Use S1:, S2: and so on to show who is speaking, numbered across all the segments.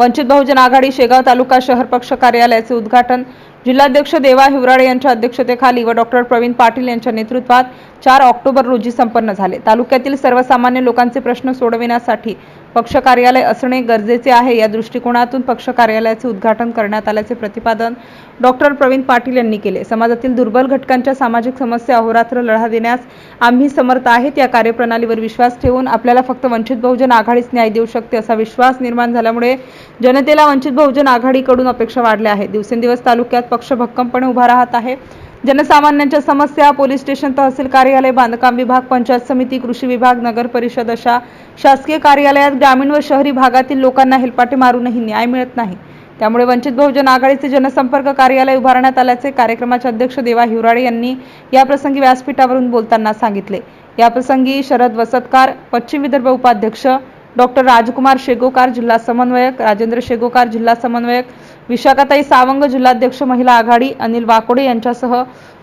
S1: वंचित बहुजन आघाडी शेगाव तालुका शहर पक्ष कार्यालयाचे उद्घाटन जिल्हाध्यक्ष देवा हिवराळे यांच्या अध्यक्षतेखाली व डॉक्टर प्रवीण पाटील यांच्या नेतृत्वात चार ऑक्टोबर रोजी संपन्न झाले. तालुक्यातील सर्वसामान्य लोकांचे प्रश्न सोडविण्यासाठी पक्ष कार्यालय असणे गरजेचे आहे. या दृष्टिकोनातून पक्ष कार्यालयाचे उद्घाटन करण्यात आल्याचे प्रतिपादन डॉक्टर प्रवीण पाटील यांनी केले. समाजातील दुर्बल घटकांच्या सामाजिक समस्या अहोरात्र लढा देण्यास आम्ही समर्थ आहेत. या कार्यप्रणालीवर विश्वास ठेवून आपल्याला फक्त वंचित बहुजन आघाडीच न्याय देऊ शकते असा विश्वास निर्माण झाल्यामुळे जनतेला वंचित बहुजन आघाडीकडून अपेक्षा वाढल्या आहेत. दिवसेंदिवस तालुक्यात पक्ष भक्कमपणे उभा राहत आहे. जनसामान्यांच्या समस्या पोलीस स्टेशन तहसील कार्यालय बांधकाम विभाग पंचायत समिती कृषी विभाग नगर परिषद अशा शासकीय कार्यालयात ग्रामीण व शहरी भागातील लोकांना हेलपाटे मारूनही न्याय मिळत नाही. त्यामुळे वंचित बहुजन आघाडीचे जनसंपर्क कार्यालय उभारण्यात आल्याचे कार्यक्रमाचे अध्यक्ष देवा हिवराळे यांनी याप्रसंगी व्यासपीठावरून बोलताना सांगितले. याप्रसंगी शरद वसतकार पश्चिम विदर्भ उपाध्यक्ष डॉक्टर राजकुमार शेगोकार जिल्हा समन्वयक राजेंद्र शेगोकार जिल्हा समन्वयक विशाखाताई सावंग जिल्हाध्यक्ष महिला आघाडी अनिल वाकोडे यांच्यासह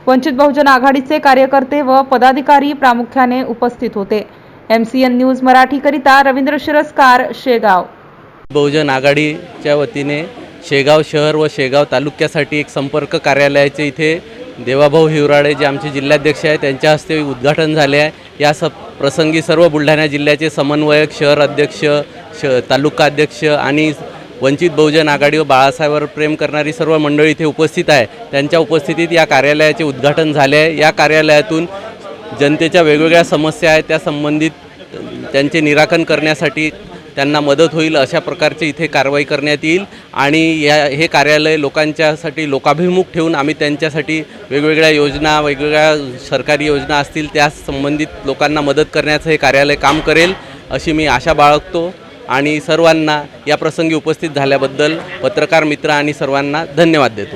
S1: वंचित बहुजन आघाडीचे कार्यकर्ते व पदाधिकारी प्रामुख्याने उपस्थित होते. एम सी एन न्यूज मराठीकरिता रवींद्र शिरस्कार शेगाव.
S2: बहुजन आघाडीच्या वतीने शेगाव शहर व शेगाव तालुक्यासाठी एक संपर्क कार्यालयाचे इथे देवाभाऊ हिवराळे जे आमचे जिल्हाध्यक्ष आहेत त्यांच्या हस्ते उद्घाटन झाले आहे. या स प्रसंगी सर्व बुलढाणा जिल्ह्याचे समन्वयक शहर अध्यक्ष श तालुका अध्यक्ष आणि वंचित बहुजन आघाडी व बाळासाहेबवर प्रेम करणारी सर्व मंडळी इथे उपस्थित आहे. त्यांच्या उपस्थितीत या कार्यालयाचे उद्घाटन झाले आहे. या कार्यालयातून जनतेच्या वेगवेगळ्या समस्या आहेत. त्या संबंधित त्यांचे निराकरण करण्यासाठी त्यांना मदत होईल अशा प्रकारचे इथे कारवाई करण्यात येईल. आणि या हे कार्यालय लोकांच्यासाठी लोकाभिमुख ठेवून आम्ही त्यांच्यासाठी वेगवेगळ्या योजना वेगवेगळ्या सरकारी योजना असतील त्या संबंधित लोकांना मदत करण्याचं हे कार्यालय काम करेल अशी मी आशा बाळगतो. आणि सर्वांना या प्रसंगी उपस्थित झाल्याबद्दल पत्रकार मित्र आणि सर्वांना धन्यवाद देतो.